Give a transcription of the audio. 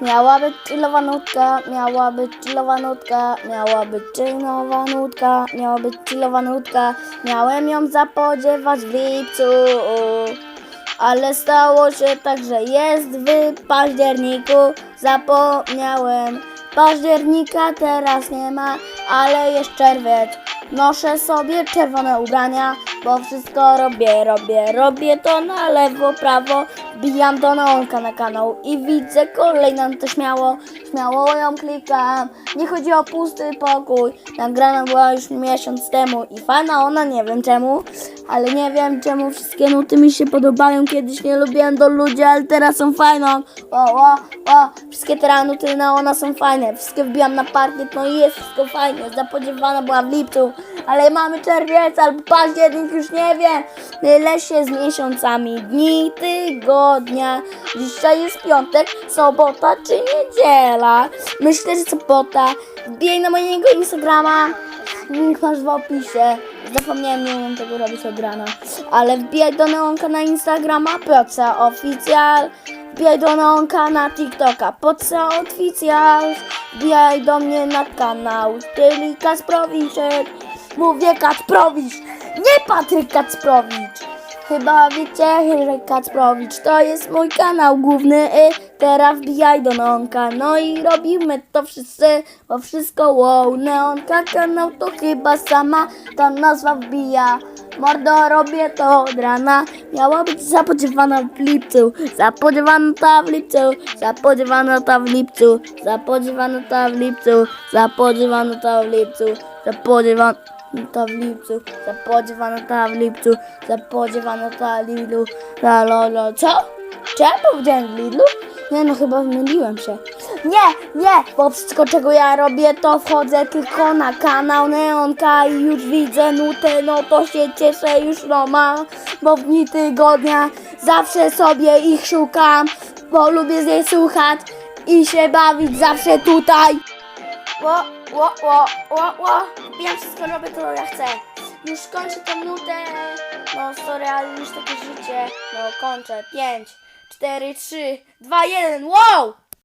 Miała być chillowa nutka, miała być chillowa nutka, miała być chillowa nutka, miała być chillowa nutka. Miałem ją zapodziewać w lipcu, ale stało się tak, że jest w październiku. Zapomniałem, października teraz nie ma, ale jest czerwiec. Noszę sobie czerwone ubrania, bo wszystko robię, robię, robię to na lewo, prawo. Wbijam do neonka na kanał i widzę kolejną, to śmiało, śmiało ją klikam. Nie chodzi o pusty pokój. Nagrana była już miesiąc temu i fajna ona, nie wiem czemu, ale nie wiem czemu wszystkie nuty mi się podobają. Kiedyś nie lubiłem do ludzi, ale teraz są fajną. O, o, o, wszystkie teraz nuty na ona są fajne. Wszystkie wbijam na parkiet, no i jest wszystko fajnie. Zapodziewana była w lipcu, ale mamy czerwiec albo październik, już nie wiem. Mylę się z miesiącami, dni, tygodnia. Dzisiaj jest piątek, sobota czy niedziela. Myślę, że sobota. Wbijaj na mojego Instagrama. Link masz w opisie. Zapomniałem, nie umiem tego robić od rana. Ale wbijaj do Neonka na Instagrama, Poca Oficjal. Wbijaj do Neonka na TikToka, Poca Oficjal. Wbijaj do mnie na kanał, czyli Kasprowiczek. Mówię Kacprowicz, nie Patryk Kacprowicz. Chyba wiecie, że Kacprowicz to jest mój kanał główny. Y, teraz wbijaj do Neonka. No i robimy to wszyscy, bo wszystko wow. Neonka kanał to chyba sama ta nazwa wbija. Mordo, robię to od rana. Miała być zapodziewana w lipcu. Zapodziewana ta w lipcu. Zapodziewana ta w lipcu. Zapodziewana ta w lipcu. Zapodziewana ta w lipcu. Zapodziewana ta w lipcu. Zapodziewana ta w lipcu. Zapodziewana ta w Lidlu. La lolo. Co? Czy powiedziałem w Lidlu? Nie no, chyba myliłem się. Nie, nie, bo wszystko czego ja robię to wchodzę tylko na kanał Neonka i już widzę nutę, no to się cieszę już no ma, bo w dni tygodnia zawsze sobie ich szukam, bo lubię z niej słuchać i się bawić zawsze tutaj. Ło, ło, ło, ło, ło. Ja wszystko robię, to ja chcę. Już kończę tę nutę. No sorry, ale już takie życie. No kończę. 5, 4, 3, 2, 1. Wow!